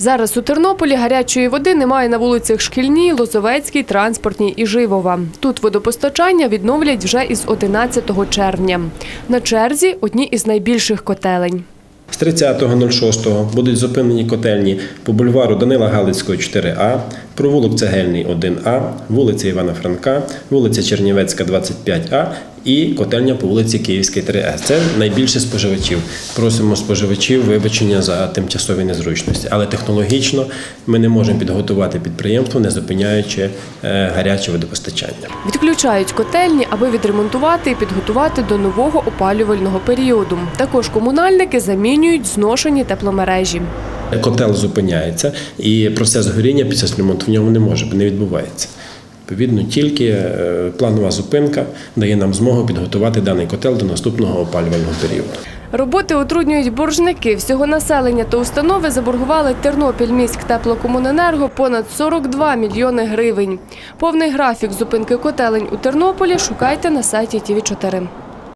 Зараз у Тернополі гарячої води немає на вулицях Шкільній, Лозовецькій, Транспортній і Живова. Тут водопостачання відновлять вже із 11 червня. На черзі одні із найбільших котелень. З 30.06 будуть зупинені котельні по бульвару Данила Галицького 4А, провулок Цегельний 1А, вулиця Івана Франка, вулиця Чернівецька 25А і котельня по вулиці Київській 3С. Це найбільше споживачів. Просимо споживачів вибачення за тимчасові незручності. Але технологічно ми не можемо підготувати підприємство, не зупиняючи е, гаряче водопостачання. Відключають котельні, аби відремонтувати і підготувати до нового опалювального періоду. Також комунальники замінюють зношені тепломережі. Котел зупиняється, і процес горіння під час ремонту в ньому не може, не відбувається. Відповідно, тільки е, планова зупинка дає нам змогу підготувати даний котел до наступного опалювального періоду. Роботи утруднюють боржники. Всього населення та установи заборгували Тернопільміськ теплокомуненерго понад 42 мільйони гривень. Повний графік зупинки котелень у Тернополі шукайте на сайті ТІВІ 4